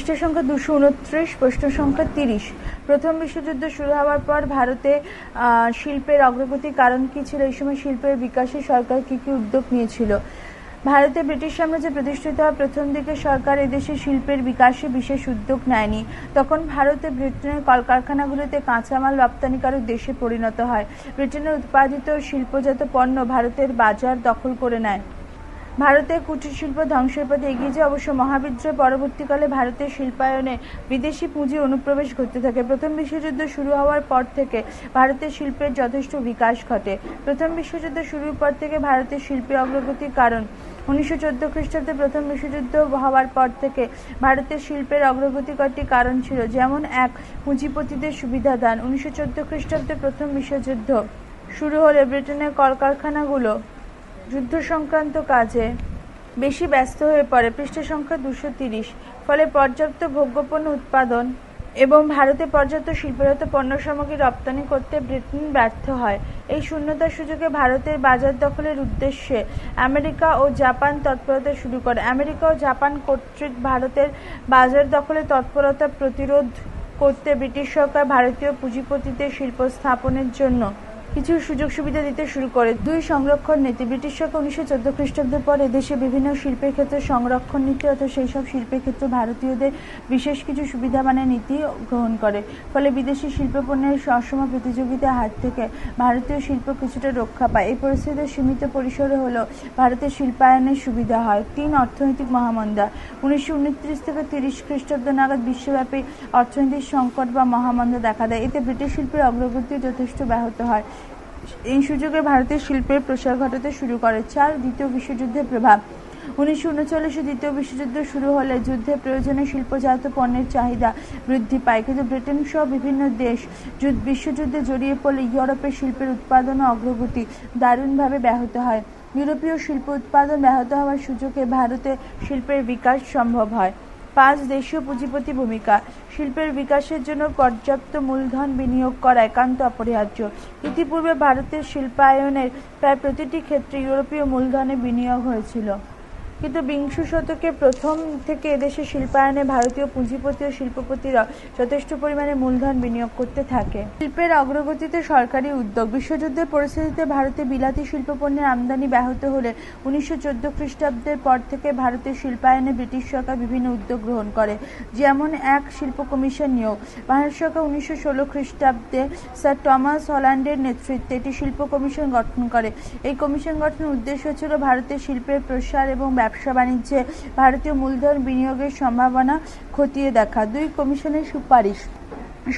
পৃষ্ঠ সংখ্যা দুশো উনত্রিশ প্রশ্ন সংখ্যা তিরিশ। প্রথম বিশ্বযুদ্ধ শুরু হওয়ার পর ভারতে শিল্পের অগ্রগতির কারণ কী ছিল? এই সময় শিল্পের বিকাশে সরকার কী কী উদ্যোগ নিয়েছিল? ভারতে ব্রিটিশ সাম্রাজ্য প্রতিষ্ঠিত হওয়ার প্রথম দিকে সরকার এদেশে শিল্পের বিকাশে বিশেষ উদ্যোগ নেয়নি। তখন ভারতে ব্রিটেনের কলকারখানাগুলিতে কাঁচামাল রপ্তানিকারক দেশে পরিণত হয়। ব্রিটেনের উৎপাদিত শিল্পজাত পণ্য ভারতের বাজার দখল করে নেয়। ভারতের কুটির শিল্প ধ্বংসের পথে এগিয়ে যায়। অবশ্য মহাবিদ্রোহ পরবর্তীকালে ভারতের শিল্পায়নে বিদেশি পুঁজির অনুপ্রবেশ ঘটতে থাকে। প্রথম বিশ্বযুদ্ধ শুরু হওয়ার পর থেকে ভারতের শিল্পের যথেষ্ট বিকাশ ঘটে। প্রথম বিশ্বযুদ্ধ শুরুর পর থেকে ভারতের শিল্পের অগ্রগতির কারণ। উনিশশো চোদ্দ খ্রিস্টাব্দে প্রথম বিশ্বযুদ্ধ হওয়ার পর থেকে ভারতের শিল্পের অগ্রগতি কয়েকটি কারণ ছিল যেমন, এক, পুঁজিপতিদের সুবিধা দান। উনিশশো চোদ্দ খ্রিস্টাব্দে প্রথম বিশ্বযুদ্ধ শুরু হলে ব্রিটেনের কলকারখানাগুলো যুদ্ধ সংক্রান্ত কাজে বেশি ব্যস্ত হয়ে পড়ে। পৃষ্ঠ সংখ্যা দুশো তিরিশ। ফলে পর্যাপ্ত ভোগ্যপণ্য উৎপাদন এবং ভারতে পর্যাপ্ত শিল্পজাত পণ্য সামগ্রী রপ্তানি করতে ব্রিটেন ব্যর্থ হয়। এই শূন্যতার সুযোগে ভারতের বাজার দখলের উদ্দেশ্যে আমেরিকা ও জাপান তৎপরতা শুরু করে। আমেরিকা ও জাপান কর্তৃক ভারতের বাজার দখলের তৎপরতা প্রতিরোধ করতে ব্রিটিশ সরকার ভারতীয় পুঁজিপতিদের শিল্প স্থাপনের জন্য কিছু সুযোগ সুবিধা দিতে শুরু করে। দুই সংরক্ষণ নীতি, ব্রিটিশ সরকার উনিশশো চোদ্দ খ্রিস্টাব্দের পরে দেশে বিভিন্ন শিল্পের ক্ষেত্রে সংরক্ষণ নীতি অর্থাৎ সেই সব শিল্পের ক্ষেত্রে ভারতীয়দের বিশেষ কিছু সুবিধা মানে নীতি গ্রহণ করে। ফলে বিদেশি শিল্প পণ্যের সসম প্রতিযোগিতার হাত থেকে ভারতীয় শিল্প কিছুটা রক্ষা পায়। এই পরিস্থিতিতে সীমিত পরিসরে হলেও ভারতের শিল্পায়নের সুবিধা হয়। তিন অর্থনৈতিক মহামন্দা, উনিশশো উনত্রিশ থেকে তিরিশ খ্রিস্টাব্দ নাগাদ বিশ্বব্যাপী অর্থনৈতিক সংকট বা মহামন্দা দেখা দেয়। এতে ব্রিটিশ শিল্পের অগ্রগতি যথেষ্ট ব্যাহত হয়। এই সুযোগে ভারতের শিল্পের প্রসার ঘটাতে শুরু করে চার দ্বিতীয় বিশ্বযুদ্ধের প্রভাব। উনিশশো উনচল্লিশে দ্বিতীয় বিশ্বযুদ্ধ শুরু হলে যুদ্ধে প্রয়োজনে শিল্পজাত পণ্যের চাহিদা বৃদ্ধি পায়। কিন্তু ব্রিটেন সহ বিভিন্ন দেশ যুদ্ধ- বিশ্বযুদ্ধে জড়িয়ে পড়লে ইউরোপের শিল্পের উৎপাদন ও অগ্রগতি দারুণভাবে ব্যাহত হয়। ইউরোপীয় শিল্প উৎপাদন ব্যাহত হওয়ার সুযোগে ভারতে শিল্পের বিকাশ সম্ভব হয়। পাঁচ দেশীয় পুঁজিপতি ভূমিকা। শিল্পের বিকাশের জন্য পর্যাপ্ত মূলধন বিনিয়োগ করা একান্ত অপরিহার্য। ইতিপূর্বে ভারতের শিল্পায়নের প্রায় প্রতিটি ক্ষেত্রে ইউরোপীয় মূলধনে বিনিয়োগ হয়েছিল। কিন্তু বিংশ শতকে প্রথম থেকে এদেশে শিল্পায়নে ভারতীয় পুঁজিপতি ও শিল্পপতিরা যথেষ্ট পরিমাণে মূলধন বিনিয়োগ করতে থাকে। শিল্পের অগ্রগতিতে সরকারি উদ্যোগ। বিশ্বযুদ্ধের পরিস্থিতিতে ভারতে বিলাতি শিল্পপণ্যের আমদানি ব্যাহত হলে উনিশশো চোদ্দ খ্রিস্টাব্দের পর থেকে ভারতের শিল্পায়নে ব্রিটিশ সরকার বিভিন্ন উদ্যোগ গ্রহণ করে, যেমন এক শিল্প কমিশন নিয়োগ। ভারত সরকার উনিশশো ষোলো খ্রিস্টাব্দে স্যার টমাস হল্যান্ডের নেতৃত্বে একটি শিল্প কমিশন গঠন করে। এই কমিশন গঠনের উদ্দেশ্য ছিল ভারতের শিল্পের প্রসার এবং ব্যবসা বাণিজ্যে ভারতীয় মূলধন বিনিয়োগের সম্ভাবনা খতিয়ে দেখা। দুই কমিশনের সুপারিশ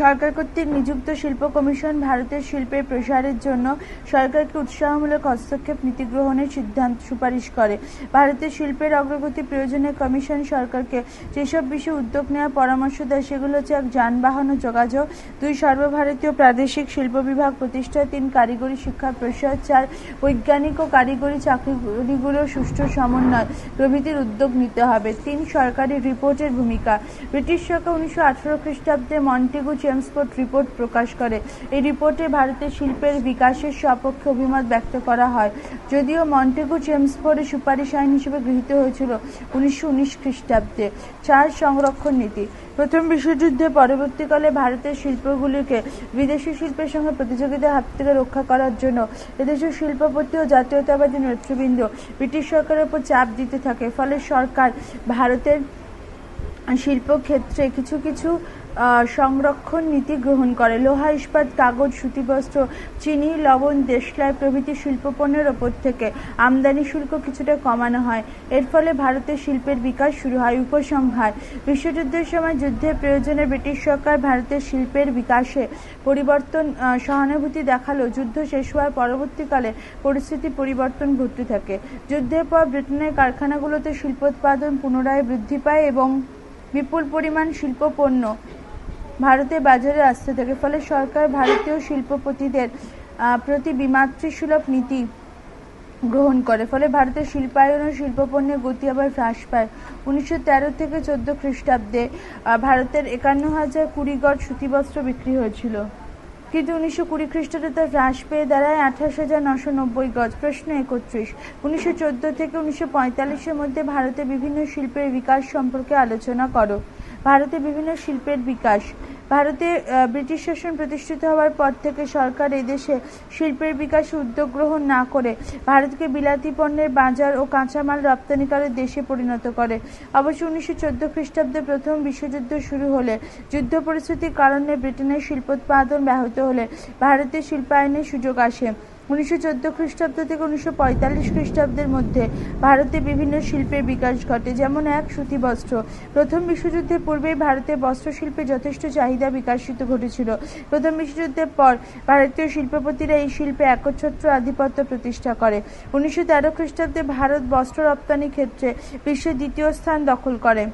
সরকার কর্তৃক নিযুক্ত শিল্প কমিশন ভারতের শিল্পের প্রসারের জন্য সরকারকে উৎসাহমূলক হস্তক্ষেপ নীতি গ্রহণের সিদ্ধান্ত সুপারিশ করে। ভারতের শিল্পের অগ্রগতি প্রয়োজনে কমিশন সরকারকে যেসব বিষয়ে উদ্যোগ নেওয়ার পরামর্শ দেয়, সেগুলো হচ্ছে এক যানবাহন ও যোগাযোগ, দুই সর্বভারতীয় প্রাদেশিক শিল্প বিভাগ প্রতিষ্ঠা, তিন কারিগরি শিক্ষার প্রসার, চার বৈজ্ঞানিক ও কারিগরি চাকরিগুলোর সুষ্ঠু সমন্বয় প্রভৃতির উদ্যোগ নিতে হবে। তিন সরকারি রিপোর্টের ভূমিকা। ব্রিটিশ সরকার উনিশশো আঠারো খ্রিস্টাব্দে মন্টেগু চেমসফোর্ড রিপোর্ট প্রকাশ করে। এই রিপোর্টে ভারতের শিল্পের বিকাশের সপক্ষে অভিমত ব্যক্ত করা হয়। যদিও মন্টেগু চেমসফোর্ডের সুপারিশ আইন হিসেবে গৃহীত হয়েছিল উনিশশো উনিশ খ্রিস্টাব্দে। চার সংরক্ষণ নীতি। প্রথম বিশ্বযুদ্ধে পরবর্তীকালে ভারতের শিল্পগুলিকে বিদেশি শিল্পের সঙ্গে প্রতিযোগিতার হাত থেকে রক্ষা করার জন্য এদেশের শিল্পপতি ও জাতীয়তাবাদী নেতৃবৃন্দ ব্রিটিশ সরকারের উপর চাপ দিতে থাকে। ফলে সরকার ভারতের শিল্পক্ষেত্রে কিছু কিছু সংরক্ষণ নীতি গ্রহণ করে। লোহা ইস্পাত, কাগজ, সুতিবস্ত্র, চিনি, লবণ, দেশলাই প্রভৃতি শিল্পপণ্যের ওপর থেকে আমদানি শুল্ক কিছুটা কমানো হয়। এর ফলে ভারতের শিল্পের বিকাশ শুরু হয় উপসংহার। বিশ্বযুদ্ধের সময় যুদ্ধের প্রয়োজনে ব্রিটিশ সরকার ভারতের শিল্পের বিকাশে পরিবর্তন সহানুভূতি দেখাল। যুদ্ধ শেষ হওয়ার পরবর্তীকালে পরিস্থিতি পরিবর্তন ঘটতে থাকে। যুদ্ধের পর ব্রিটেনের কারখানাগুলোতে শিল্পোৎপাদন পুনরায় বৃদ্ধি পায় এবং বিপুল পরিমাণ শিল্প পণ্য ভারতের বাজারে আসতে থাকে। ফলে সরকার ভারতীয় শিল্পপতিদের প্রতি বিমাতৃসুলভ নীতি গ্রহণ করে। ফলে ভারতের শিল্পায়ন ও শিল্পপণ্যের গতি আবার হ্রাস পায়। উনিশশো তেরো থেকে চোদ্দ খ্রিস্টাব্দে ভারতের একান্ন হাজার কুড়ি গড় সুতিবস্ত্র বিক্রি হয়েছিল। কিন্তু উনিশশো কুড়ি খ্রিস্টাব্দে তা হ্রাস পেয়ে দাঁড়ায় আঠাশ হাজার নশো নব্বই গজ। প্রশ্ন একত্রিশ, উনিশশো চোদ্দ থেকে উনিশশো পঁয়তাল্লিশের মধ্যে ভারতে বিভিন্ন শিল্পের বিকাশ সম্পর্কে আলোচনা করো। ভারতে বিভিন্ন শিল্পের বিকাশ। ভারতে ব্রিটিশ শাসন প্রতিষ্ঠিত হওয়ার পর থেকে সরকার এদেশে শিল্পের বিকাশে উদ্যোগ গ্রহণ না করে ভারতকে বিলাতি পণ্যের বাজার ও কাঁচামাল রপ্তানিকারক দেশে পরিণত করে। অবশ্য উনিশশো চোদ্দ খ্রিস্টাব্দে প্রথম বিশ্বযুদ্ধ শুরু হলে যুদ্ধ পরিস্থিতির কারণে ব্রিটেনের শিল্পোৎপাদন ব্যাহত হলে ভারতে শিল্পায়নের সুযোগ আসে। উনিশশো চোদ্দ খ্রিস্টাব্দ থেকে উনিশশো পঁয়তাল্লিশ খ্রিস্টাব্দের মধ্যে ভারতে বিভিন্ন শিল্পের বিকাশ ঘটে, যেমন এক সুতি বস্ত্র। প্রথম বিশ্বযুদ্ধের পূর্বেই ভারতে বস্ত্রশিল্পে যথেষ্ট চাহিদা বিকাশিত ঘটেছিল। প্রথম বিশ্বযুদ্ধের পর ভারতীয় শিল্পপতিরা এই শিল্পে একচ্ছত্র আধিপত্য প্রতিষ্ঠা করে। উনিশশো তেরো খ্রিস্টাব্দে ভারত বস্ত্র রপ্তানি ক্ষেত্রে বিশ্বের দ্বিতীয় স্থান দখল করে।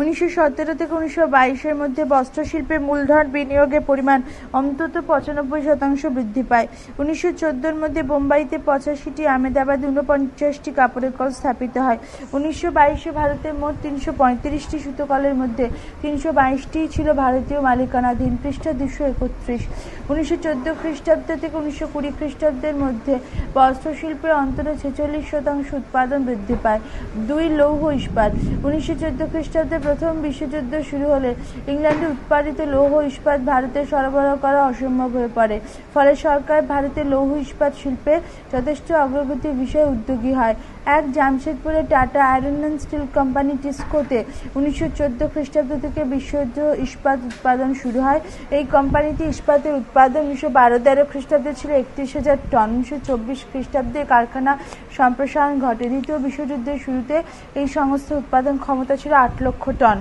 উনিশশো সতেরো থেকে উনিশশো বাইশের মধ্যে বস্ত্রশিল্পে মূলধন বিনিয়োগের পরিমাণ অন্তত পঁচানব্বই শতাংশ বৃদ্ধি পায়। উনিশশো চোদ্দোর মধ্যে বোম্বাইতে পঁচাশিটি, আহমেদাবাদে ঊনপঞ্চাশটি কাপড়ের কল স্থাপিত হয়। উনিশশো বাইশে ভারতের মোট তিনশো পঁয়ত্রিশটি সুতোকলের মধ্যে তিনশো বাইশটি ছিল ভারতীয় মালিকানাধীন, পৃষ্ঠ দুশো একত্রিশ। উনিশশো চোদ্দ খ্রিস্টাব্দ থেকে উনিশশো কুড়ি খ্রিস্টাব্দের মধ্যে বস্ত্রশিল্পের অন্তত ছেচল্লিশ শতাংশ উৎপাদন বৃদ্ধি পায়। দুই লৌহ ইস্পাত। উনিশশো চোদ্দ খ্রিস্টাব্দে প্রথম বিশ্বযুদ্ধ শুরু হলে ইংল্যান্ডে উৎপাদিত লৌহ ইস্পাত ভারতে সরবরাহ করা অসম্ভব হয়ে পড়ে। ফলে সরকার ভারতের লৌহ ইস্পাত শিল্পে যথেষ্ট অগ্রগতির বিষয়ে উদ্যোগী হয়। এক জামশেদপুরে Tata iron and steel company টিসকোতে উনিশশো চোদ্দ খ্রিস্টাব্দ থেকে বিশুদ্ধ ইস্পাত উৎপাদন শুরু হয়। এই কোম্পানিতে ইস্পাতের উৎপাদন উনিশশো বারো তেরো খ্রিস্টাব্দে ছিল একত্রিশ হাজার টন। উনিশশো চব্বিশ খ্রিস্টাব্দে কারখানা সম্প্রসারণ ঘটে। দ্বিতীয় বিশ্বযুদ্ধের শুরুতে এই সংস্থার উৎপাদন ক্ষমতা ছিল আট লক্ষ টন।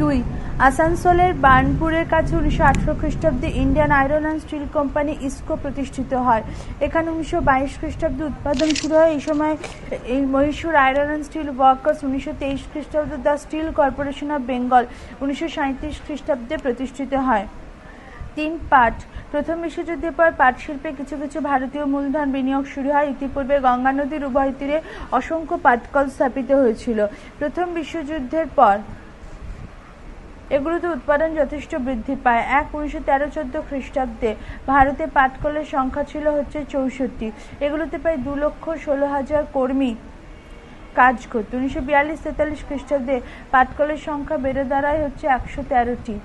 দুই আসানসোলের বার্নপুরের কাছে উনিশশো আঠারো খ্রিস্টাব্দে Indian iron and steel company IISCO প্রতিষ্ঠিত হয়। এখানে উনিশশো বাইশ খ্রিস্টাব্দে উৎপাদন শুরু হয়। এই সময় এই Mysore iron and steel workers উনিশশো তেইশ খ্রিস্টাব্দে the steel corporation of Bengal উনিশশো সাঁত্রিশ খ্রিস্টাব্দে প্রতিষ্ঠিত হয়। তিন পাট। প্রথম বিশ্বযুদ্ধের পর পাট শিল্পে কিছু কিছু ভারতীয় মূলধন বিনিয়োগ শুরু হয়। ইতিপূর্বে গঙ্গা নদীর উভয় তীরে অসংখ্য পাটকল স্থাপিত হয়েছিল। প্রথম বিশ্বযুদ্ধের পর এগুলোতে উৎপাদন যথেষ্ট বৃদ্ধি পায়। এক উনিশশো তেরো চোদ্দ খ্রিস্টাব্দে ভারতে পাটকলের সংখ্যা ছিল হচ্ছে চৌষট্টি। এগুলোতে প্রায় দু লক্ষ ষোলো হাজার কর্মী কাজ করত। উনিশশো বিয়াল্লিশ তেতাল্লিশ খ্রিস্টাব্দে পাটকলের সংখ্যা বেড়ে দাঁড়ায় হচ্ছে একশো তেরোটি।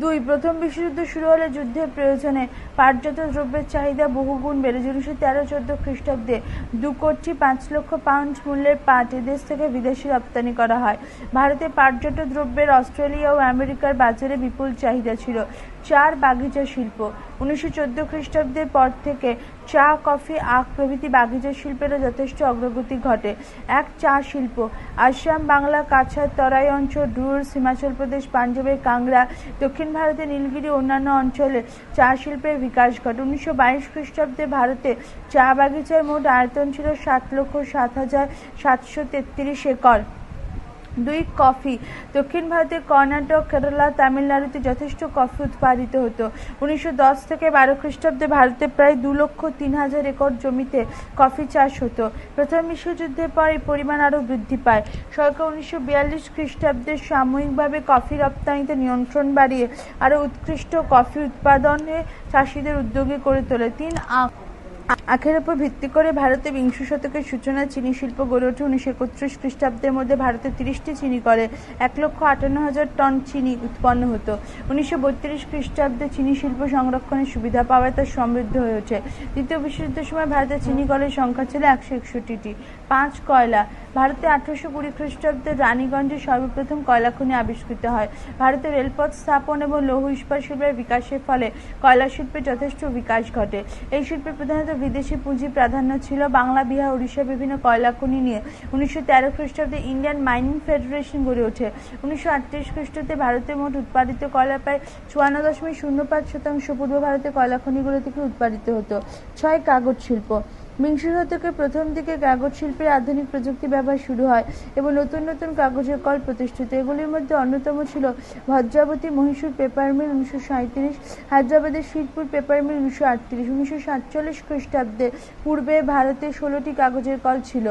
দুই, প্রথম বিশ্বযুদ্ধ শুরু হলে যুদ্ধের প্রয়োজনে পাটজাত দ্রব্যের চাহিদা বহুগুণ বেড়ে। উনিশশো তেরো, চোদ্দ খ্রিস্টাব্দে দু কোটি পাঁচ লক্ষ পাউন্ড মূল্যের পাট এদেশ থেকে বিদেশি রপ্তানি করা হয়। ভারতে পাটজাত দ্রব্যের অস্ট্রেলিয়া ও আমেরিকার বাজারে বিপুল চাহিদা ছিল। চার বাগিচা শিল্প। উনিশশো চোদ্দ খ্রিস্টাব্দের পর থেকে চা, কফি, আখ প্রভৃতি বাগিচা শিল্পেরও যথেষ্ট অগ্রগতি ঘটে। এক চা শিল্প, আসাম, বাংলা, কাছাড়, তরাই অঞ্চল ডুয়ার্স হিমাচল প্রদেশ, পাঞ্জাবের কাংড়া, দক্ষিণ ভারতের নীলগিরি অন্যান্য অঞ্চলে চা শিল্পের বিকাশ ঘটে। উনিশশো বাইশ খ্রিস্টাব্দে ভারতে চা বাগিচার মোট আয়তন ছিল সাত লক্ষ সাত হাজার সাতশো তেত্রিশ একর। দুই কফি। দক্ষিণ ভারতে কর্ণাটক, কেরালা, তামিলনাড়ুতে যথেষ্ট কফি উৎপাদিত হতো। উনিশশো দশ থেকে বারো খ্রিস্টাব্দে ভারতে প্রায় দু লক্ষ তিন হাজার একর জমিতে কফি চাষ হতো। প্রথম বিশ্বযুদ্ধের পর এই পরিমাণ আরও বৃদ্ধি পায়। সরকার উনিশশো বিয়াল্লিশ খ্রিস্টাব্দে সাময়িকভাবে কফি রপ্তানিতে নিয়ন্ত্রণ বাড়িয়ে আরও উৎকৃষ্ট কফি উৎপাদনে চাষিদের উদ্যোগী করে তোলে। তিন আখের উপর ভিত্তি করে ভারতে বিংশ শতকের সূচনা চিনি শিল্প গড়ে ওঠে উনিশশো একত্রিশ খ্রিস্টাব্দের মধ্যে ভারতে তিরিশটি চিনি করে এক লক্ষ আটান্ন হাজার টন চিনি উৎপন্ন হতো। উনিশশো বত্রিশ খ্রিস্টাব্দে চিনি শিল্প সংরক্ষণের সুবিধা পাওয়ায় তা সমৃদ্ধ হয়ে ওঠে। দ্বিতীয় বিশ্বযুদ্ধের সময় ভারতে চিনি কলের সংখ্যা ছিল একশো একষট্টিটি। পাঁচ কয়লা। ভারতে আঠারোশো কুড়ি খ্রিস্টাব্দে রানীগঞ্জে সর্বপ্রথম কয়লা খনি আবিষ্কৃত হয়। ভারতে রেলপথ স্থাপন এবং লৌহ ইস্পাত শিল্পের বিকাশের ফলে কয়লা শিল্পের যথেষ্ট বিকাশ ঘটে। এই শিল্পে প্রধানত বিদেশি পুঁজি প্রাধান্য ছিল বাংলা, বিহার, উড়িষ্যা বিভিন্ন কয়লা খনি নিয়ে। উনিশশো তেরো খ্রিস্টাব্দে ইন্ডিয়ান মাইনিং ফেডারেশন গড়ে ওঠে। উনিশশো আটত্রিশ খ্রিস্টাব্দে ভারতের মোট উৎপাদিত কয়লা প্রায় চুয়ান্ন দশমিক শূন্য পাঁচ শতাংশ পূর্ব ভারতে কয়লা খনিগুলো থেকে উৎপাদিত হতো। ছয় কাগজ শিল্প। বিংশ শতকের প্রথম দিকে কাগজ শিল্পের আধুনিক প্রযুক্তি ব্যবহার শুরু হয় এবং নতুন নতুন কাগজের কল প্রতিষ্ঠিত। এগুলির মধ্যে অন্যতম ছিল ভদ্রাবতী মহীশূর পেপার মিল উনিশশো সাঁত্রিশ হায়দ্রাবাদের শিরপুর পেপার মিল উনিশশো আটত্রিশ, উনিশশো সাতচল্লিশ খ্রিস্টাব্দে পূর্বে ভারতে ষোলোটি কাগজের কল ছিল।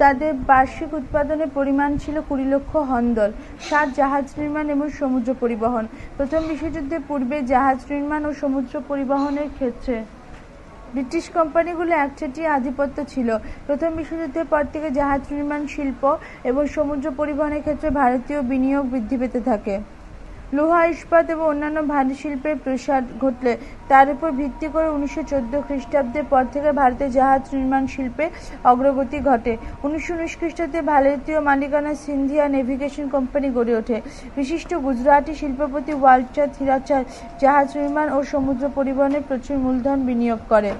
তাদের বার্ষিক উৎপাদনের পরিমাণ ছিল কুড়ি লক্ষ হন্দল সাত জাহাজ নির্মাণ এবং সমুদ্র পরিবহন। প্রথম বিশ্বযুদ্ধের পূর্বে জাহাজ নির্মাণ ও সমুদ্র পরিবহনের ক্ষেত্রে ব্রিটিশ কোম্পানিগুলো একচেটিয়া আধিপত্য ছিল। প্রথম বিশ্বযুদ্ধের পর থেকে জাহাজ নির্মাণ, শিল্প এবং সমুদ্র পরিবহনের ক্ষেত্রে ভারতীয় বিনিয়োগ বৃদ্ধি পেতে থাকে। লোহা ইস্পাত এবং অন্যান্য ভারী শিল্পের প্রসার ঘটলে, তার উপর ভিত্তি করে উনিশশো চোদ্দ খ্রিস্টাব্দের পর থেকে ভারতে জাহাজ নির্মাণ শিল্পে অগ্রগতি ঘটে। উনিশশো উনিশ খ্রিস্টাব্দে ভারতীয় মালিকানা সিন্ধিয়া নেভিগেশন কোম্পানি গড়ে ওঠে। বিশিষ্ট গুজরাটি শিল্পপতি ওয়ালচাঁদ হীরাচাঁদ জাহাজ নির্মাণ ও সমুদ্র পরিবহনে প্রচুর মূলধন বিনিয়োগ করে।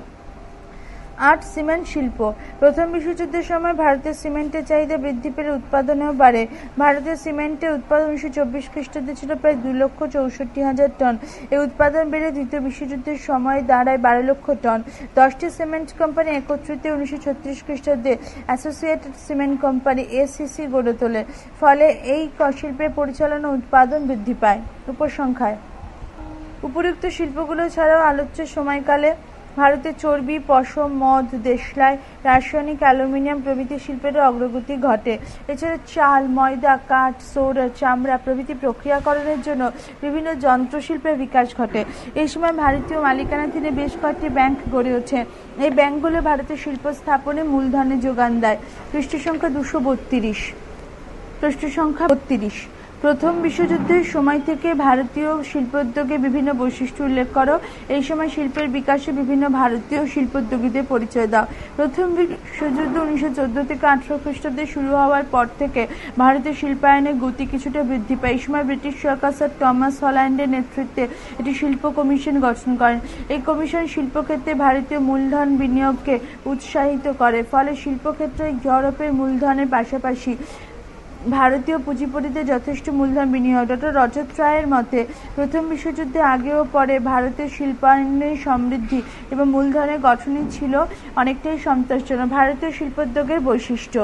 আট সিমেন্ট শিল্প। প্রথম বিশ্বযুদ্ধের সময় ভারতের সিমেন্টের চাহিদা বৃদ্ধি পেলে উৎপাদনেও বাড়ে। ভারতের সিমেন্টের উৎপাদন উনিশশো চব্বিশ খ্রিস্টাব্দে ছিল প্রায় দুই লক্ষ চৌষট্টি হাজার টন। এই উৎপাদন বেড়ে দ্বিতীয় বিশ্বযুদ্ধের সময় দাঁড়ায় বারো লক্ষ টন। দশটি সিমেন্ট কোম্পানি একত্রিত উনিশশো ছত্রিশ খ্রিস্টাব্দে অ্যাসোসিয়েটেড সিমেন্ট কোম্পানি এসিসি গড়ে তোলে। ফলে এই শিল্পের পরিচালনা উৎপাদন বৃদ্ধি পায় উপসংখ্যায় উপরোক্ত শিল্পগুলো ছাড়াও আলোচ্য সময়কালে ভারতে চর্বি, পশম, মদ, দেশলাই, রাসায়নিক, অ্যালুমিনিয়াম প্রভৃতি শিল্পেরও অগ্রগতি ঘটে। এছাড়া চাল, ময়দা, কাঠ, সৌর, চামড়া প্রভৃতি প্রক্রিয়াকরণের জন্য বিভিন্ন যন্ত্রশিল্পের বিকাশ ঘটে। এই সময় ভারতীয় মালিকানাধীনে বেশ কয়েকটি ব্যাংক গড়ে ওঠে। এই ব্যাংকগুলো ভারতের শিল্প স্থাপনে মূলধনে যোগান দেয়। পৃষ্ঠ সংখ্যা দুশো বত্রিশ। পৃষ্ঠ সংখ্যা বত্রিশ। প্রথম বিশ্বযুদ্ধের সময় থেকে ভারতীয় শিল্পোদ্যোগে বিভিন্ন বৈশিষ্ট্য উল্লেখ করো। এই সময় শিল্পের বিকাশে বিভিন্ন ভারতীয় শিল্পোদ্যোগীদের পরিচয় দাও। প্রথম বিশ্বযুদ্ধ উনিশশো চোদ্দ থেকে আঠারো খ্রিস্টাব্দে শুরু হওয়ার পর থেকে ভারতের শিল্পায়নের গতি কিছুটা বৃদ্ধি পায়। এই সময় ব্রিটিশ সরকার স্যার টমাস হল্যান্ডের নেতৃত্বে একটি শিল্প কমিশন গঠন করেন। এই কমিশন শিল্পক্ষেত্রে ভারতীয় মূলধন বিনিয়োগকে উৎসাহিত করে, ফলে শিল্পক্ষেত্রে ইউরোপের মূলধনের পাশাপাশি ভারতীয় পুঁজিপতিদের যথেষ্ট মূলধন বিনিয়োগ। ডক্টর রজত রায়ের মতে, প্রথম বিশ্বযুদ্ধে আগে ও পরে ভারতের শিল্পায়নের সমৃদ্ধি এবং মূলধনের গঠনই ছিল অনেকটাই সন্তোষজনক। ভারতীয় শিল্পোদ্যোগের বৈশিষ্ট্য।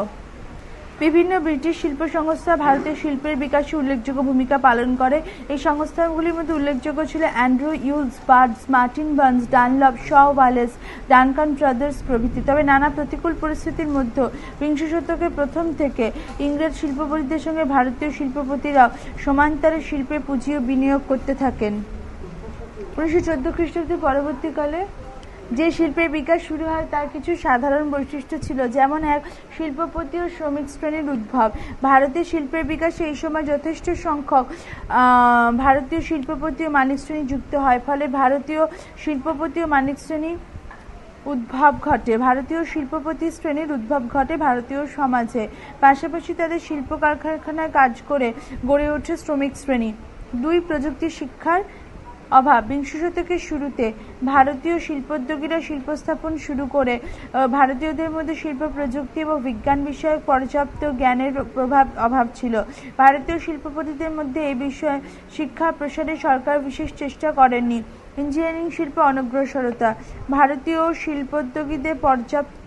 বিভিন্ন ব্রিটিশ শিল্প সংস্থা ভারতের শিল্পের বিকাশে উল্লেখযোগ্য ভূমিকা পালন করে। এই সংস্থাগুলির মধ্যে উল্লেখযোগ্য ছিল Andrew, Yules, Birds, Martin Burns Dunlop Shaw Wallace, Duncan Brothers প্রভৃতি। তবে নানা প্রতিকূল পরিস্থিতির মধ্যে বিংশ শতকের প্রথম থেকে ইংরেজ শিল্পপতিদের সঙ্গে ভারতীয় শিল্পপতিরাও সমান্তরে শিল্পে পুঁজি ও বিনিয়োগ করতে থাকেন। উনিশশো চোদ্দ খ্রিস্টাব্দের পরবর্তীকালে যে শিল্পের বিকাশ শুরু হয়, তার কিছু সাধারণ বৈশিষ্ট্য ছিল, যেমন এক শিল্পপতি ও শ্রমিক শ্রেণির উদ্ভব। ভারতের শিল্পের বিকাশে এই সময় যথেষ্ট সংখ্যক ভারতীয় শিল্পপতি ও মানিক শ্রেণি যুক্ত হয়। ফলে ভারতীয় শিল্পপতি ও মানিক শ্রেণি উদ্ভব ঘটে। ভারতীয় শিল্পপতি শ্রেণির উদ্ভব ঘটে ভারতীয় সমাজে। পাশাপাশি তাদের শিল্প কারখানায় কাজ করে গড়ে ওঠে শ্রমিক শ্রেণি। দুই প্রযুক্তি শিক্ষার অভাব। বিংশ শতকের শুরুতে ভারতীয় শিল্পোদ্যোগীরা শিল্প স্থাপন শুরু করে ভারতীয়দের মধ্যে শিল্প প্রযুক্তি এবং বিজ্ঞান বিষয়ক পর্যাপ্ত জ্ঞানের প্রভাব অভাব ছিল। ভারতীয় শিল্পপতিদের মধ্যে এই বিষয়ে শিক্ষা প্রসারে সরকার বিশেষ চেষ্টা করেননি। ইঞ্জিনিয়ারিং শিল্পে অনগ্রসরতা। ভারতীয় শিল্পোদ্যোগীদের পর্যাপ্ত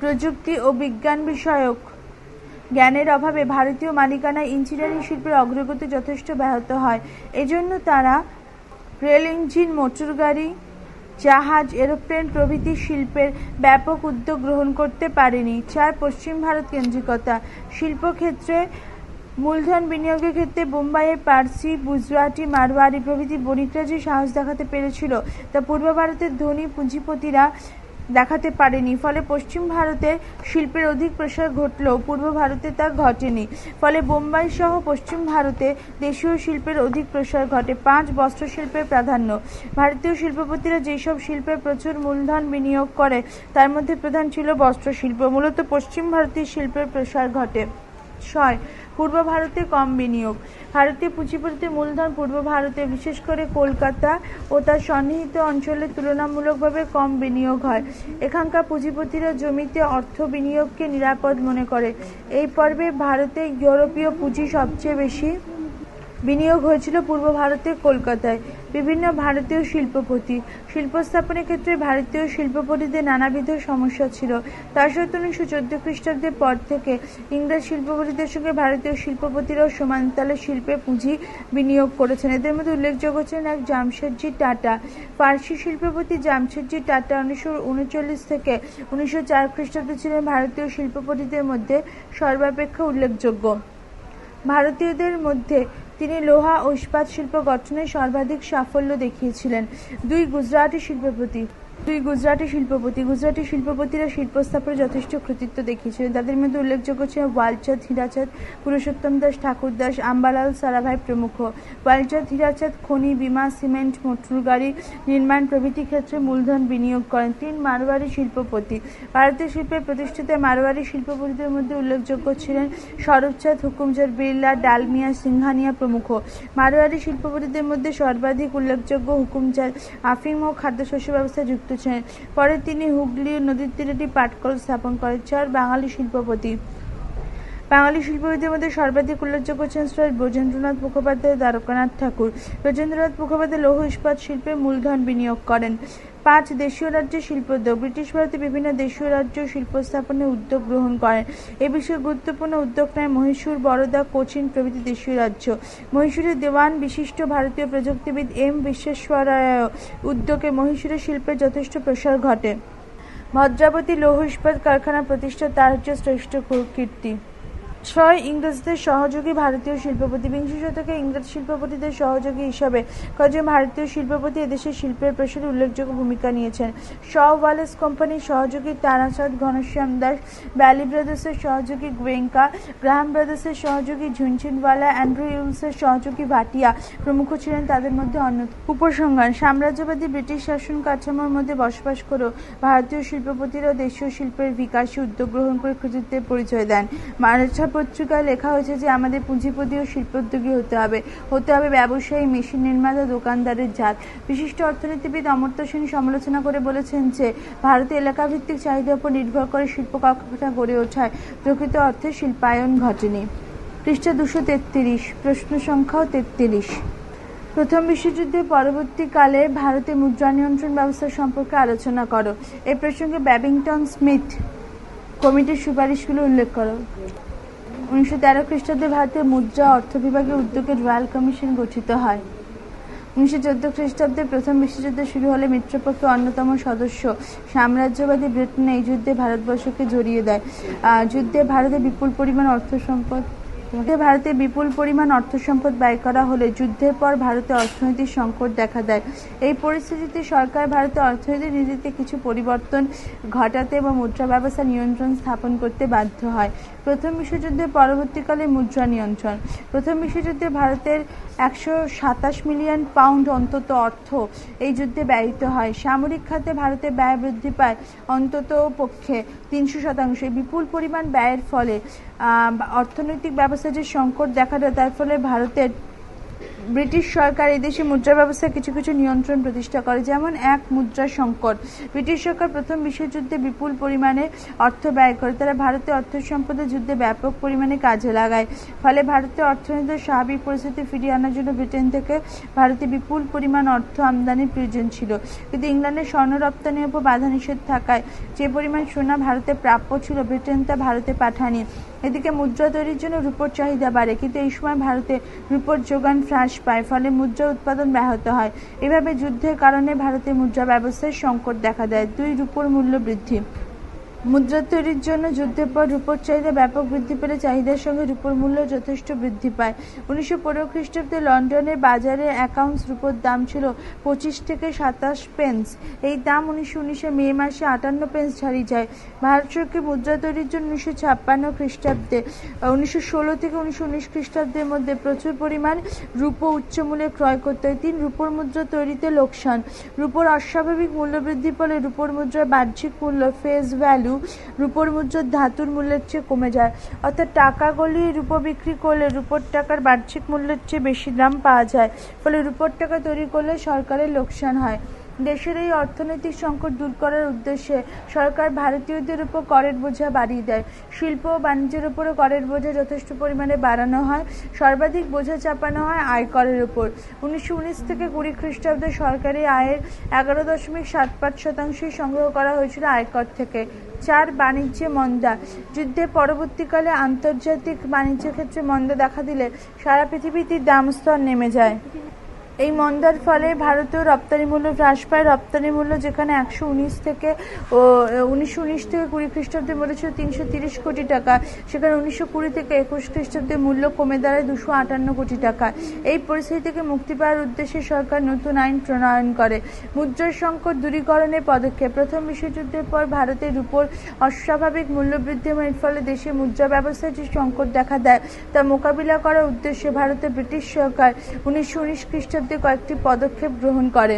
প্রযুক্তি ও বিজ্ঞান বিষয়ক জ্ঞানের অভাবে ভারতীয় মালিকানা ইঞ্জিনিয়ারিং শিল্পের অগ্রগতি যথেষ্ট ব্যাহত হয়। এজন্য তারা রেল ইঞ্জিন, মোটর গাড়ি, জাহাজ, এরোপ্লেন প্রভৃতি শিল্পের ব্যাপক উদ্যোগ গ্রহণ করতে পারেনি। চার পশ্চিম ভারত কেন্দ্রিকতা শিল্পক্ষেত্রে মূলধন বিনিয়োগের ক্ষেত্রে বোম্বাইয়ের পার্সি, গুজরাটি মারওয়ারি প্রভৃতি বণিকরা যে সাহস দেখাতে পেরেছিল, তা পূর্ব ভারতের ধনী পুঁজিপতিরা দেখাতে পারেনি। ফলে পশ্চিম ভারতে শিল্পের অধিক প্রসার ঘটলেও পূর্ব ভারতে তা ঘটেনি। ফলে বোম্বাই সহ পশ্চিম ভারতে দেশীয় শিল্পের অধিক প্রসার ঘটে। পাঁচ বস্ত্র শিল্পের প্রাধান্য। ভারতীয় শিল্পপতিরা যেসব শিল্পে প্রচুর মূলধন বিনিয়োগ করে, তার মধ্যে প্রধান ছিল বস্ত্র শিল্প মূলত পশ্চিম ভারতীয় শিল্পের প্রসার ঘটে। ছয় পূর্ব ভারতে কম বিনিয়োগ। ভারতীয় পুঁজিপতিতে মূলধন পূর্ব ভারতে, বিশেষ করে কলকাতা ও তার সন্নিহিত অঞ্চলে তুলনামূলকভাবে কম বিনিয়োগ হয়। এখানকার পুঁজিপতিরা জমিতে অর্থ বিনিয়োগকে নিরাপদ মনে করে। এই পর্বে ভারতে ইউরোপীয় পুঁজি সবচেয়ে বেশি বিনিয়োগ হয়েছিল পূর্ব ভারতের কলকাতায়। বিভিন্ন ভারতীয় শিল্পপতি শিল্প স্থাপনের ক্ষেত্রে ভারতীয় শিল্পপতিদের নানাবিধ সমস্যা ছিল। তার সত্ত্বেও উনিশশো চোদ্দ খ্রিস্টাব্দের পর থেকে ইংরেজ শিল্পপতিদের সঙ্গে ভারতীয় শিল্পপতিরাও সমানতালে শিল্পে পুঁজি বিনিয়োগ করেছেন। এদের মধ্যে উল্লেখযোগ্য ছিলেন এক জামশেদজি টাটা। পার্সি শিল্পপতি জামশেদজি টাটা উনিশশো উনচল্লিশ থেকে উনিশশো চার খ্রিস্টাব্দে ছিলেন ভারতীয় শিল্পপতিদের মধ্যে সর্বাপেক্ষা উল্লেখযোগ্য। ভারতীয়দের মধ্যে তিনি লোহা ও ইস্পাত শিল্প গঠনে সর্বাধিক সাফল্য দেখিয়েছিলেন। দুই গুজরাটি শিল্পপতি। দুই গুজরাটি শিল্পপতি, গুজরাটি শিল্পপতিরা শিল্প স্থাপনে যথেষ্ট কৃতিত্ব দেখিয়েছিলেন তাদের মধ্যে উল্লেখযোগ্য ছিলেন ওয়ালচাঁদ, হীরাচাঁদ, পুরুষোত্তম দাস, ঠাকুর দাস, আম্বালাল সারাভাই প্রমুখ। ওয়ালচাঁদ, হীরাচাঁদ, খনি, বিমা, সিমেন্ট মোটর গাড়ি নির্মাণ প্রভৃতি ক্ষেত্রে মূলধন বিনিয়োগ করেন। তিন মারোয়ারি শিল্পপতি। ভারতীয় শিল্পের প্রতিষ্ঠাতা মারোয়ারি শিল্পপতিদের মধ্যে উল্লেখযোগ্য ছিলেন শরৎচাঁদ হুকুমচাঁদ বিড়লা, ডালমিয়া সিংহানিয়া প্রমুখ। মারোয়ারি শিল্পপতিদের মধ্যে সর্বাধিক উল্লেখযোগ্য হুকুমচাঁদ আফিম ও খাদ্যশস্য ব্যবস্থায় যুক্ত ছিলেন পরে তিনি হুগলি নদীর তীরে একটি পাটকল স্থাপন করেন চার বাঙালি শিল্পপতি। বাঙালি শিল্পীদের মধ্যে সর্বাধিক উল্লেখযোগ্য ছিলেন শ্রী ব্রজেন্দ্রনাথ মুখোপাধ্যায় দ্বারকানাথ ঠাকুর। ব্রজেন্দ্রনাথ মুখোপাধ্যায় লৌহ ইস্পাত শিল্পে মূলধন বিনিয়োগ করেন। পাঁচ দেশীয় রাজ্যে শিল্পোদ্যোগ ব্রিটিশ ভারতে বিভিন্ন দেশীয় রাজ্য শিল্প স্থাপনে উদ্যোগ গ্রহণ করেন এ বিষয়ে গুরুত্বপূর্ণ উদ্যোগ নেয় মহীশূর, বরোদা, কোচিন প্রভৃতি দেশীয় রাজ্য। মহীশূরের দেওয়ান বিশিষ্ট ভারতীয় প্রযুক্তিবিদ এম বিশ্বেশ্বরায় উদ্যোগে মহীশূরের শিল্পের যথেষ্ট প্রসার ঘটে। ভদ্রাবতী লৌহ ইস্পাত কারখানা প্রতিষ্ঠা, তার হচ্ছে শ্রেষ্ঠ কীর্তি। ছয় ইংরেজদের সহযোগী ভারতীয় শিল্পপতি। বিংশ শতকে ইংরেজ শিল্পপতিদের সহযোগী হিসাবে কয়েকজন ভারতীয় শিল্পপতি এদেশের শিল্পের প্রসারে উল্লেখযোগ্য ভূমিকা নিয়েছেন? শ ওয়ালেস কোম্পানির সহযোগী তারাচাঁদ ঘনশ্যাম দাস, ব্যালি ব্রাদার্সের সহযোগী গোয়েঙ্কা গ্রাহাম ব্রাদার্সের সহযোগী ঝুনঝুনওয়ালা, অ্যান্ড্রু ইউলসের সহযোগী ভাটিয়া প্রমুখ ছিলেন তাদের মধ্যে অন্যতম উপসংহার। সাম্রাজ্যবাদী ব্রিটিশ শাসন কাঠামোর মধ্যে বসবাস করেও ভারতীয় শিল্পপতিরা দেশীয় শিল্পের বিকাশে উদ্যোগ গ্রহণ করে কৃতিত্বের পরিচয় দেন। মারাঠা পত্রিকায় লেখা হয়েছে যে আমাদের পুঁজিপতি ও শিল্পোদ্যোগী হতে হবে। হতে হবে ব্যবসায়ী, মেশিন নির্মাতা, দোকানদারের জাত। বিশিষ্ট অর্থনীতিবিদ অমর্ত্য সেন সমালোচনা করে বলেছেন যে, ভারতে এলাকাভিত্তিক চাহিদার উপর নির্ভর করে শিল্প কারখানা গড়ে ওঠায়। প্রকৃত অর্থে শিল্পায়ন ঘটেনি। পৃষ্ঠা দুশো তেত্রিশ, প্রশ্ন সংখ্যাও তেত্রিশ। প্রথম বিশ্বযুদ্ধের পরবর্তীকালে ভারতে মুদ্রা নিয়ন্ত্রণ ব্যবস্থা সম্পর্কে আলোচনা করো। এ প্রসঙ্গে ব্যাবিংটন স্মিথ কমিটির সুপারিশগুলো উল্লেখ করো। উনিশশো তেরো খ্রিস্টাব্দে ভারতে মুদ্রা অর্থ বিভাগের উদ্যোগে রয়্যাল কমিশন গঠিত হয়। উনিশশো চোদ্দ খ্রিস্টাব্দে প্রথম বিশ্বযুদ্ধ শুরু হলে মিত্রপক্ষের অন্যতম সদস্য সাম্রাজ্যবাদী ব্রিটেন এই যুদ্ধে ভারতবর্ষকে জড়িয়ে দেয়। যুদ্ধে ভারতে বিপুল পরিমাণ অর্থ সম্পদ ভারতে বিপুল পরিমাণ অর্থ সম্পদ ব্যয় করা হলে যুদ্ধের পর ভারতে অর্থনৈতিক সংকট দেখা দেয়। এই পরিস্থিতিতে সরকার ভারতে অর্থনৈতিক নীতিতে কিছু পরিবর্তন ঘটাতে এবং মুদ্রা ব্যবস্থা নিয়ন্ত্রণ স্থাপন করতে বাধ্য হয়। প্রথম বিশ্বযুদ্ধের পরবর্তীকালে মুদ্রা নিয়ন্ত্রণ। প্রথম বিশ্বযুদ্ধে ভারতের একশো সাতাশ মিলিয়ন পাউন্ড অন্তত অর্থ এই যুদ্ধে ব্যয়িত হয়। সামরিক খাতে ভারতে ব্যয় বৃদ্ধি পায় অন্তত পক্ষে তিনশো শতাংশ। বিপুল পরিমাণ ব্যয়ের ফলে অর্থনৈতিক ব্যবস্থা যে সংকট দেখা যায় তার ফলে ভারতের ব্রিটিশ সরকার এই দেশে মুদ্রা ব্যবস্থা কিছু কিছু নিয়ন্ত্রণ প্রতিষ্ঠা করে, যেমন এক, মুদ্রা সংকট। ব্রিটিশ সরকার প্রথম বিশ্বযুদ্ধে বিপুল পরিমাণে অর্থ ব্যয় করে, তারা ভারতীয় অর্থ সম্পদের যুদ্ধে ব্যাপক পরিমাণে কাজে লাগায়। ফলে ভারতীয় অর্থনীতির স্বাভাবিক পরিস্থিতি ফিরিয়ে আনার জন্য ব্রিটেন থেকে ভারতে বিপুল পরিমাণ অর্থ আমদানির প্রয়োজন ছিল। কিন্তু ইংল্যান্ডের স্বর্ণ রপ্তানির উপর বাধা নিষেধ থাকায় যে পরিমাণ সোনা ভারতে প্রাপ্য ছিল, ব্রিটেন তা ভারতে পাঠানি এদিকে মুদ্রা তৈরির জন্য রূপোর চাহিদা বাড়ে, কিন্তু এই সময় ভারতে রূপোর যোগান হ্রাস পায়, ফলে মুদ্রা উৎপাদন ব্যাহত হয়। এভাবে যুদ্ধের কারণে ভারতে মুদ্রা ব্যবস্থায় সংকট দেখা দেয়। দুই রূপোর মূল্য বৃদ্ধি। মুদ্রা তৈরির জন্য যুদ্ধের পর রূপোর চাহিদা ব্যাপক বৃদ্ধি পেলে চাহিদার সঙ্গে রূপোর মূল্য যথেষ্ট বৃদ্ধি পায়। উনিশশো পনেরো খ্রিস্টাব্দে লন্ডনের বাজারে অ্যাকাউন্টস রূপোর দাম ছিল পঁচিশ থেকে সাতাশ পেন্স। এই দাম উনিশশো উনিশে মে মাসে আটান্ন পেন্স ছাড়িয়ে যায়। ভারত সরকার মুদ্রা তৈরির জন্য উনিশশো ছাপ্পান্ন খ্রিস্টাব্দে, উনিশশো ষোলো থেকে উনিশশো উনিশ খ্রিস্টাব্দের মধ্যে প্রচুর পরিমাণ রূপো উচ্চমূল্যে ক্রয় করতে হয়। তিন, রূপোর মুদ্রা তৈরিতে লোকসান। রূপোর অস্বাভাবিক মূল্য বৃদ্ধির ফলে রূপোর মুদ্রার বাহ্যিক মূল্য ফেস ভ্যালু রূপোর মুদ্রার ধাতুর মূল্যের চেয়ে কমে যায়। অর্থাৎ টাকাগুলি রূপো বিক্রি করলে রূপোর টাকার বার্ষিক মূল্যের চেয়ে বেশি দাম পাওয়া যায়। ফলে রূপোর টাকা তৈরি করলে সরকারের লোকসান হয়। দেশের এই অর্থনৈতিক সংকট দূর করার উদ্দেশ্যে সরকার ভারতীয়দের উপর করের বোঝা বাড়িয়ে দেয়। শিল্প ও বাণিজ্যের উপরও করের বোঝা যথেষ্ট পরিমাণে বাড়ানো হয়। সর্বাধিক বোঝা চাপানো হয় আয়করের উপর। উনিশশো উনিশ থেকে কুড়ি খ্রিস্টাব্দে সরকারি আয়ের এগারো দশমিক সাত পাঁচ শতাংশই সংগ্রহ করা হয়েছিল আয়কর থেকে। চার বাণিজ্যে মন্দা। যুদ্ধের পরবর্তীকালে আন্তর্জাতিক বাণিজ্যের ক্ষেত্রে মন্দা দেখা দিলে সারা পৃথিবীতে দাম স্তর নেমে যায়। এই মন্দার ফলে ভারতীয় রপ্তানি মূল্য হ্রাস পায়। রপ্তানি মূল্য যেখানে একশো উনিশ থেকে উনিশশো উনিশ থেকে কুড়ি খ্রিস্টাব্দে মূল্য ছিল তিনশো তিরিশ কোটি টাকা। সেখানে উনিশশো কুড়ি থেকে একুশ খ্রিস্টাব্দে মূল্য কমে দাঁড়ায় দুশো আটান্ন কোটি টাকা। এই পরিস্থিতি থেকে মুক্তি পাওয়ার উদ্দেশ্যে সরকার নতুন আইন প্রণয়ন করে। মুদ্রার সংকট দূরীকরণের পদক্ষেপ। প্রথম বিশ্বযুদ্ধের পর ভারতের উপর অস্বাভাবিক মূল্যবৃদ্ধি এবং এর ফলে দেশে মুদ্রা ব্যবস্থায় যে সংকট দেখা দেয়। তা মোকাবিলা করার উদ্দেশ্যে ভারতের ব্রিটিশ সরকার উনিশশো উনিশ খ্রিস্টাব্দে কয়েকটি পদক্ষেপ গ্রহণ করে।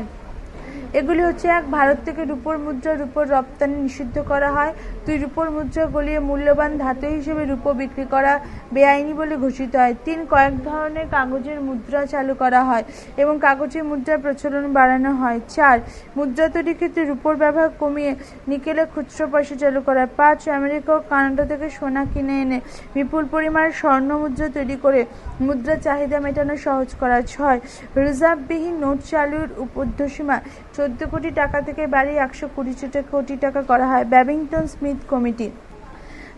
এগুলি হচ্ছে এক, ভারত থেকে রূপোর মুদ্রা রূপোর রপ্তানি নিষিদ্ধ করা হয়। দুই, রূপোর মুদ্রা গলিয়ে মূল্যবান ধাতু হিসেবে রূপো বিক্রি করা বেআইনি বলে ঘোষিত হয়। তিন, কয়েক ধরনের কাগজের মুদ্রা চালু করা হয় এবং কাগজের মুদ্রার প্রচলন বাড়ানো হয়। চার, মুদ্রা তৈরির ক্ষেত্রে রূপোর ব্যবহার কমিয়ে নিকেলে খুচরো পয়সা চালু করা পাঁচ, আমেরিকা ও কানাডা থেকে সোনা কিনে এনে বিপুল পরিমাণে স্বর্ণ মুদ্রা তৈরি করে মুদ্রার চাহিদা মেটানো সহজ করা। ছয়, রিজার্ভবিহীন নোট চালুর ঊর্ধ্বসীমা চোদ্দ কোটি টাকা থেকে বাড়িয়ে একশো কুড়ি কোটি টাকা করা হয়। Babington Smith committee.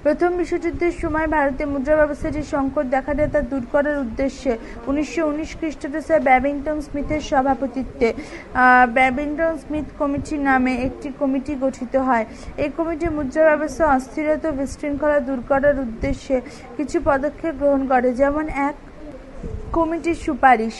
প্রথম বিশ্বযুদ্ধের সময় ভারতের মুদ্রা ব্যবস্থায় যে সংকট দেখা দেয় তা দূর করার উদ্দেশ্যে। উনিশশো উনিশ খ্রিস্টাব্দে স্যার ব্যাবিংটন স্মিথের সভাপতিত্বে ব্যাবিংটন স্মিথ কমিটি নামে একটি কমিটি গঠিত হয়। এই কমিটি মুদ্রা ব্যবস্থা অস্থিরতা বিশৃঙ্খলা দূর করার উদ্দেশ্যে কিছু পদক্ষেপ গ্রহণ করে, যেমন এক কমিটির সুপারিশ।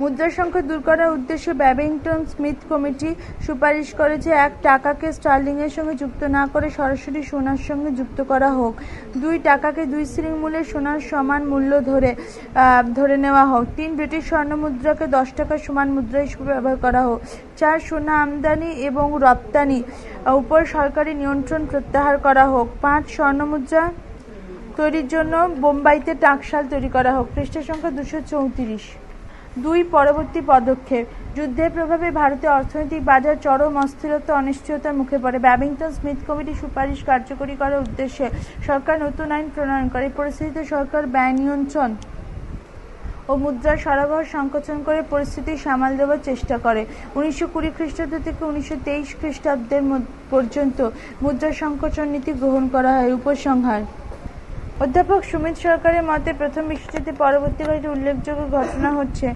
মুদ্রা সংখ্যা দূর করার উদ্দেশ্যে ব্যাবিংটন স্মিথ কমিটি সুপারিশ করে যে এক টাকাকে স্টার্লিংয়ের সঙ্গে যুক্ত না করে সরাসরি সোনার সঙ্গে যুক্ত করা হোক। দুই টাকাকে দুই শ্রেণি মূল্যে সোনার সমান মূল্য ধরে ধরে নেওয়া হোক। তিন, ব্রিটিশ স্বর্ণ মুদ্রাকে দশ টাকার সমান মুদ্রা হিসেবে ব্যবহার করা হোক। চার, সোনা আমদানি এবং রপ্তানি উপর সরকারি নিয়ন্ত্রণ প্রত্যাহার করা হোক। পাঁচ, স্বর্ণ মুদ্রা তৈরির জন্য বোম্বাইতে টাকশাল তৈরি করা হোক। পৃষ্ঠা সংখ্যা দুশো চৌত্রিশ। দুই পরবর্তী পদক্ষেপ। যুদ্ধের প্রভাবে ভারতের অর্থনৈতিক বাজার চরম অস্থিরতা, অনিশ্চয়তার মুখে পড়ে। ব্যাবিংটন স্মিথ কমিটি সুপারিশ কার্যকরী করার উদ্দেশ্যে সরকার নতুন আইন প্রণয়ন করে। পরিস্থিতিতে সরকার ব্যয় নিয়ন্ত্রণ ও মুদ্রার সরবরাহ সংকোচন করে পরিস্থিতি সামাল দেওয়ার চেষ্টা করে। উনিশশো কুড়ি খ্রিস্টাব্দ থেকে উনিশশো তেইশ খ্রিস্টাব্দের পর্যন্ত মুদ্রা সংকোচন নীতি গ্রহণ করা হয় উপসংহার। অধ্যাপক সুমিত সরকারের মতে প্রথম বিশ্বযুদ্ধে পরবর্তীকালে উল্লেখযোগ্য ঘটনা হচ্ছে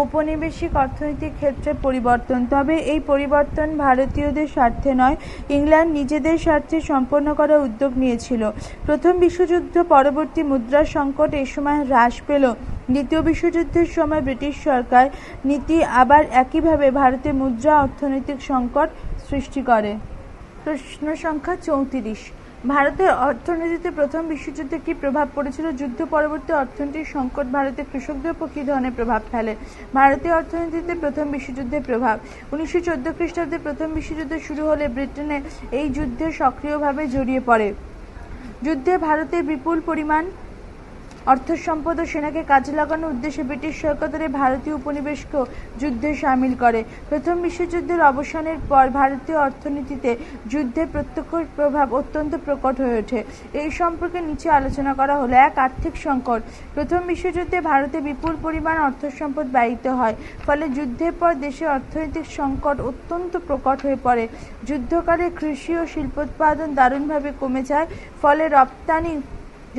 ঔপনিবেশিক অর্থনৈতিক ক্ষেত্রে পরিবর্তন। তবে এই পরিবর্তন ভারতীয়দের স্বার্থে নয়, ইংল্যান্ড নিজেদের স্বার্থে সম্পন্ন করার উদ্যোগ নিয়েছিল। প্রথম বিশ্বযুদ্ধ পরবর্তী মুদ্রা সংকট এই সময় হ্রাস পেল। দ্বিতীয় বিশ্বযুদ্ধের সময় ব্রিটিশ সরকার নীতি আবার একইভাবে ভারতের মুদ্রা অর্থনৈতিক সংকট সৃষ্টি করে। প্রশ্ন সংখ্যা চৌত্রিশ। ভারতের অর্থনীতিতে প্রথম বিশ্বযুদ্ধে কি প্রভাব পড়েছিল? যুদ্ধ পরবর্তী অর্থনৈতিক সংকট ভারতের কৃষকদের উপর কী ধরনের প্রভাব ফেলে? ভারতীয় অর্থনীতিতে প্রথম বিশ্বযুদ্ধের প্রভাব। উনিশশো চোদ্দ খ্রিস্টাব্দে প্রথম বিশ্বযুদ্ধ শুরু হলে ব্রিটেনে এই যুদ্ধে সক্রিয়ভাবে জড়িয়ে পড়ে। যুদ্ধে ভারতের বিপুল পরিমাণ অর্থ সম্পদ ও সেনাকে কাজে লাগানোর উদ্দেশ্যে ব্রিটিশ সরকার তাদের ভারতীয় উপনিবেশকেও যুদ্ধে সামিল করে। প্রথম বিশ্বযুদ্ধের অবসানের পর ভারতীয় অর্থনীতিতে যুদ্ধের প্রত্যক্ষ প্রভাব অত্যন্ত প্রকট হয়ে ওঠে। এই সম্পর্কে নিচে আলোচনা করা হলো এক আর্থিক সংকট। প্রথম বিশ্বযুদ্ধে ভারতে বিপুল পরিমাণ অর্থ সম্পদ ব্যয়িত হয়, ফলে যুদ্ধের পর দেশের অর্থনৈতিক সংকট অত্যন্ত প্রকট হয়ে পড়ে। যুদ্ধকালে কৃষি ও শিল্পোৎপাদন দারুণভাবে কমে যায়, ফলে রপ্তানি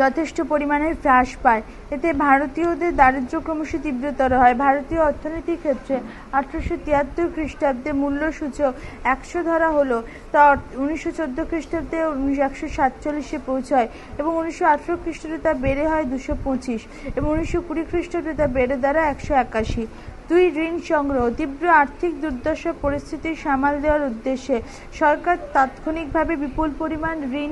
যথেষ্ট পরিমাণে হ্রাস পায়। এতে ভারতীয়দের দারিদ্র্য ক্রমশ তীব্রতর হয়। ভারতীয় অর্থনীতির ক্ষেত্রে আঠারোশো তিয়াত্তর খ্রিস্টাব্দে মূল্যসূচক একশো ধরা হলো, তা উনিশশো চোদ্দ খ্রিস্টাব্দে একশো সাতচল্লিশে পৌঁছায় এবং উনিশশো আঠেরো খ্রিস্টাব্দে তা বেড়ে হয় দুশো পঁচিশ এবং উনিশশো কুড়ি খ্রিস্টাব্দে তা বেড়ে দাঁড়ায় একশো একাশি। দুই ঋণ সংগ্রহ, তীব্র আর্থিক দুর্দশা পরিস্থিতি সামাল দেওয়ার উদ্দেশ্যে সরকার তাৎক্ষণিকভাবে বিপুল পরিমাণ ঋণ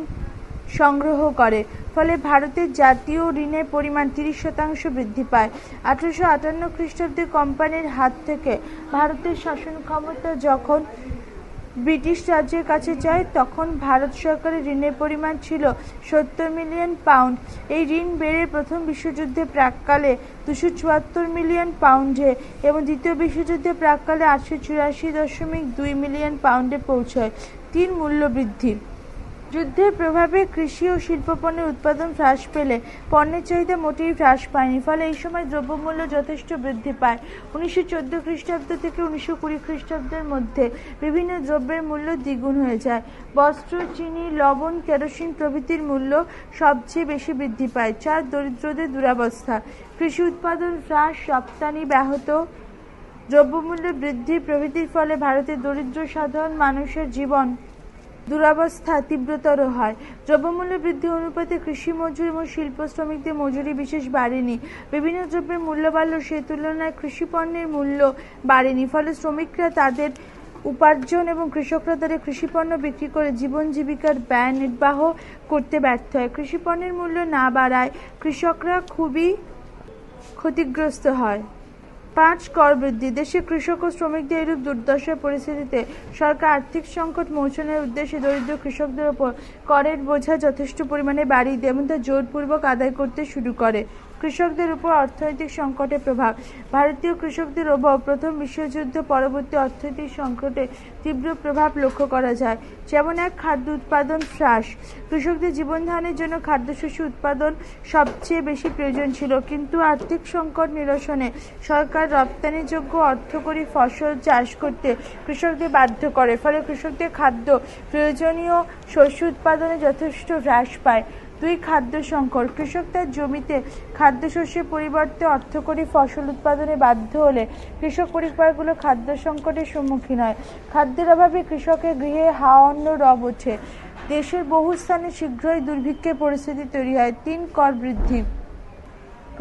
সংগ্রহ করে। ফলে ভারতের জাতীয় ঋণের পরিমাণ তিরিশ শতাংশ বৃদ্ধি পায়। আঠারোশো আটান্ন খ্রিস্টাব্দে কোম্পানির হাত থেকে ভারতের শাসন ক্ষমতা যখন ব্রিটিশ রাজ্যের কাছে যায়, তখন ভারত সরকারের ঋণের পরিমাণ ছিল সত্তর মিলিয়ন পাউন্ড। এই ঋণ বেড়ে প্রথম বিশ্বযুদ্ধে প্রাককালে দুশো চুয়াত্তর মিলিয়ন পাউন্ডে এবং দ্বিতীয় বিশ্বযুদ্ধে প্রাককালে আটশো চুরাশি দশমিক দুই মিলিয়ন পাউন্ডে পৌঁছয়। তিন মূল্য বৃদ্ধি। যুদ্ধের প্রভাবে কৃষি ও শিল্পপণ্যের উৎপাদন হ্রাস পেলে পণ্যের চাহিদা মোটেই হ্রাস পায়নি, ফলে এই সময় দ্রব্যমূল্য যথেষ্ট বৃদ্ধি পায়। উনিশশো চোদ্দ খ্রিস্টাব্দ থেকে উনিশশো কুড়ি খ্রিস্টাব্দের মধ্যে বিভিন্ন দ্রব্যের মূল্য দ্বিগুণ হয়ে যায়। বস্ত্র, চিনি, লবণ, কেরোসিন প্রভৃতির মূল্য সবচেয়ে বেশি বৃদ্ধি পায় চার দরিদ্রদের দুরাবস্থা। কৃষি উৎপাদন হ্রাস রপ্তানি ব্যাহত। দ্রব্যমূল্য বৃদ্ধি প্রভৃতির ফলে ভারতের দরিদ্র সাধারণ মানুষের জীবন দুরবস্থা তীব্রতর হয়। দ্রব্যমূল্য বৃদ্ধি অনুপাতে কৃষি মজুর এবং শিল্প শ্রমিকদের মজুরি বিশেষ বাড়েনি। বিভিন্ন দ্রব্যের মূল্য বাড়ল সে তুলনায় কৃষি পণ্যের মূল্য বাড়েনি, ফলে শ্রমিকরা তাদের উপার্জন এবং কৃষকরা তাদের কৃষি পণ্য বিক্রি করে জীবন জীবিকার ব্যয় নির্বাহ করতে ব্যর্থ হয়। কৃষি পণ্যের মূল্য না বাড়ায় কৃষকরা খুবই ক্ষতিগ্রস্ত হয়। পাঁচ কর বৃদ্ধি। দেশে কৃষক ও শ্রমিকদের এরূপ দুর্দশার পরিস্থিতিতে সরকার আর্থিক সংকট মোচনের উদ্দেশ্যে দরিদ্র কৃষকদের ওপর করের বোঝা যথেষ্ট পরিমাণে বাড়িয়ে দেয় এবং তা জোরপূর্বক আদায় করতে শুরু করে। কৃষকদের উপর অর্থনৈতিক সংকটের প্রভাব। ভারতীয় কৃষকদের অভাব প্রথম বিশ্বযুদ্ধ পরবর্তী অর্থনৈতিক সংকটে তীব্র প্রভাব লক্ষ্য করা যায়, যেমন এক খাদ্য উৎপাদন হ্রাস। কৃষকদের জীবন ধারণের জন্য খাদ্যশস্য উৎপাদন সবচেয়ে বেশি প্রয়োজন ছিল, কিন্তু আর্থিক সংকট নিরসনে সরকার রপ্তানিযোগ্য অর্থকরী ফসল চাষ করতে কৃষকদের বাধ্য করে, ফলে কৃষকদের খাদ্য প্রয়োজনীয় শস্য উৎপাদনে যথেষ্ট হ্রাস পায়। দুই খাদ্য সংকট কৃষকদের জমিতে খাদ্যশস্যের পরিবর্তে অর্থকরী ফসল উৎপাদনে বাধ্য হলে কৃষক পরিবারগুলো খাদ্য সংকটের সম্মুখীন হয়। খাদ্যের অভাবে কৃষকের গৃহে হাওয়ান্ন রব ওঠে। দেশের বহু স্থানে শীঘ্রই দুর্ভিক্ষের পরিস্থিতি তৈরি হয়। তিন কর বৃদ্ধি।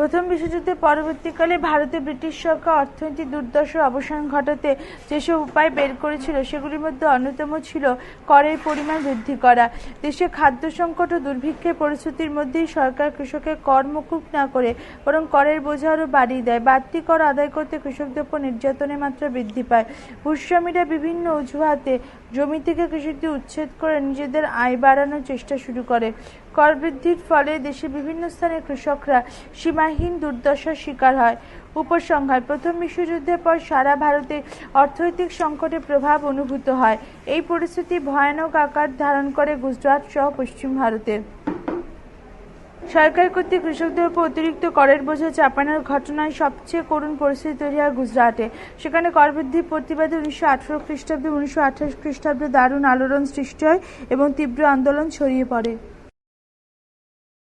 প্রথম বিশ্বযুদ্ধের পরবর্তীকালে ভারতে ব্রিটিশ সরকার অর্থনৈতিক দুর্দশার অবসান ঘটাতে যেসব উপায় বের করেছিল, সেগুলির মধ্যে অন্যতম ছিল করের পরিমাণ বৃদ্ধি করা। দেশে খাদ্য সংকট ও দুর্ভিক্ষের পরিস্থিতির মধ্যেই সরকার কৃষকের কর মুকুব না করে বরং করের বোঝা আরও বাড়িয়ে দেয়। বাড়তি কর আদায় করতে কৃষকদের উপর নির্যাতনের মাত্রা বৃদ্ধি পায়। ভূস্বামীরা বিভিন্ন অজুহাতে জমি থেকে কৃষকদের উচ্ছেদ করে নিজেদের আয় বাড়ানোর চেষ্টা শুরু করে। কর বৃদ্ধির ফলে দেশের বিভিন্ন স্থানে কৃষকরা সীমাহীন দুর্দশার শিকার হয়। উপসংহার, প্রথম বিশ্বযুদ্ধের পর সারা ভারতে অর্থনৈতিক সংকটের প্রভাব অনুভূত হয়। এই পরিস্থিতি ভয়ানক আকার ধারণ করে গুজরাট সহ পশ্চিম ভারতে। সরকার কর্তৃক কৃষকদের উপর অতিরিক্ত করের বোঝা চাপানোর ঘটনায় সবচেয়ে করুণ পরিস্থিতি তৈরি হয় গুজরাটে। সেখানে কর বৃদ্ধির প্রতিবাদে উনিশশো আঠারো খ্রিস্টাব্দে উনিশশো আঠাশ খ্রিস্টাব্দে দারুণ আলোড়ন সৃষ্টি হয় এবং তীব্র আন্দোলন ছড়িয়ে পড়ে।